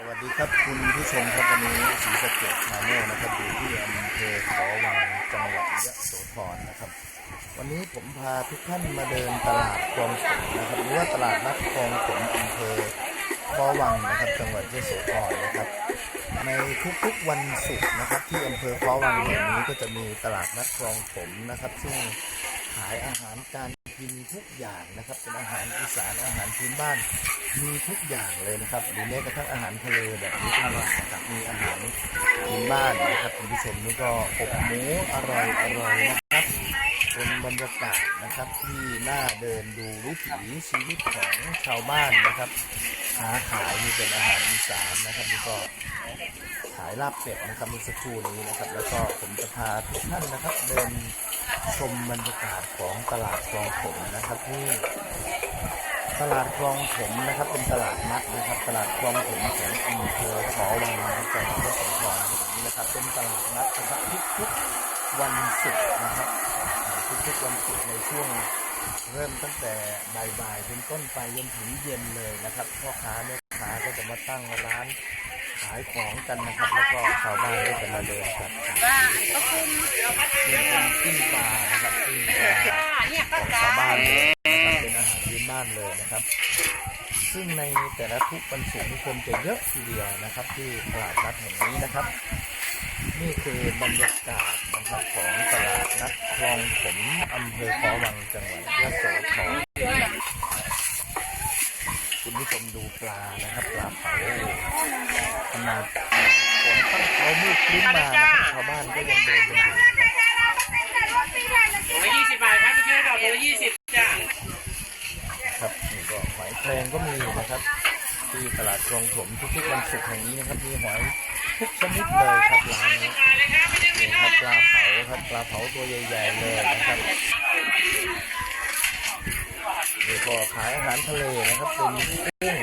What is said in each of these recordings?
สวัสดีครับคุณผู้ชมครับวันนี้ศรีสะเกดชาแนลนะครับอยู่ที่อำเภอขอวังจังหวัดยะโสธรนะครับ วันนี้ผมพาทุกท่านมาเดินตลาดคลองผมนะครับหรือว่าตลาดนัดคลองผมอำเภอขอวังนะครับจังหวัดยะโสธรนะครับ ในทุกๆวันศุกร์นะครับ ที่อำเภอขอวังแห่งนี้ก็จะมีตลาดนัดคลองผมนะครับ ซึ่งขายอาหารการ กินทุกอย่างนะครับเป็นอาหารอีสานอาหารพื้นบ้าน มีทุกอย่างเลยนะครับหรือแม้กระทั่งอาหารทะเลแบบนี้ก็มีนะครับมีอาหารพื้นบ้านนะครับคุณผู้ชมนี่ก็อบหมูอร่อยอร่อยนะครับเป็นบรรยากาศนะครับที่น่าเดินดูวิถีชีวิตของชาวบ้านนะครับหาขายนี่เป็นอาหารอีสานนะครับนี่ก็ขายลาบเป็ดนะครับเมื่อสักครู่นี้นะครับ แล้วก็ผมจะพาทุกท่านนะครับเดิน ชมบรรยากาศของตลาดคลองผมนะครับที่ตลาดคลองผมนะครับเป็นตลาดนัดนะครับ ตลาดคลองผมของอำเภอขอวังนะครับจังหวัดสธรแห่งนี้นะครับเป็นตลาดนัดนะครับทุกๆวันศุกร์นะครับอ่าทุกๆวันศุกร์ในช่วงเริ่มตั้งแต่บ่ายๆเป็นต้นไปจนถึงเย็นเลยนะครับพ่อค้าแม่ค้าก็จะมาตั้งร้าน ขายของกันนะครับ แล้วก็ชาวบ้านก็จะมาเดินกันขายเป็นเป็นปิ้งปลานะครับปิ้งปลาเนี่ยขก็องกาชาวบ้านยเลยนะครับเป็นอาหารพื้นบ้านเลยนะครับ ซึ่งในแต่ละทุกวันศุกร์นี่คนจะเยอะทีเดียวนะครับ ที่ตลาดนัดแห่งนี้นะครับ นี่คือบรรยากาศนะครับของตลาดนัดคลองผมอำเภอขอวังจังหวัดยะโสธร คุณผู้ชมดูปลานะครับปลาเผาขนาดฝนตั้งเขามืดครึ้มมานะครับชาวบ้านก็ยังเดินกันอยู่ถุงละยี่สิบบาทครับพี่เชื่อดอกถุงละยี่สิบจ้าครับนี่ก็หอยแครงก็มีนะครับ ที่ตลาดคลองถมทุกๆวันศุกร์แห่งนี้นะครับมีหอยทุกชนิดเลยครับร้านนี้มาเนี่ครับปลาเผาครับปลาเผาตัวใหญ่ๆเลย นี่ก็ขายอาหารทะเลนะครับเป็นกุ้ง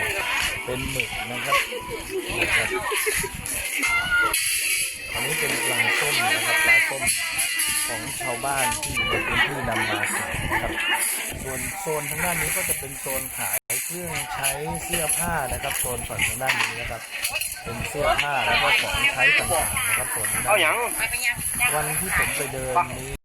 เป็นหมึกนะครับนะครับอันนี้เป็นปลาส้มนะครับปลาส้มของชาวบ้านที่อยู่ในพื้นที่นำมาขายนะครับ ส่วนโซนทางด้านนี้ก็จะเป็นโซนขายเครื่องใช้เสื้อผ้านะครับโซนฝั่งทางด้านนี้นะครับ เป็นเสื้อผ้าแล้วก็ของใช้ต่างๆนะครับโซนทางด้านนี้วันที่ผมไปเดินนี้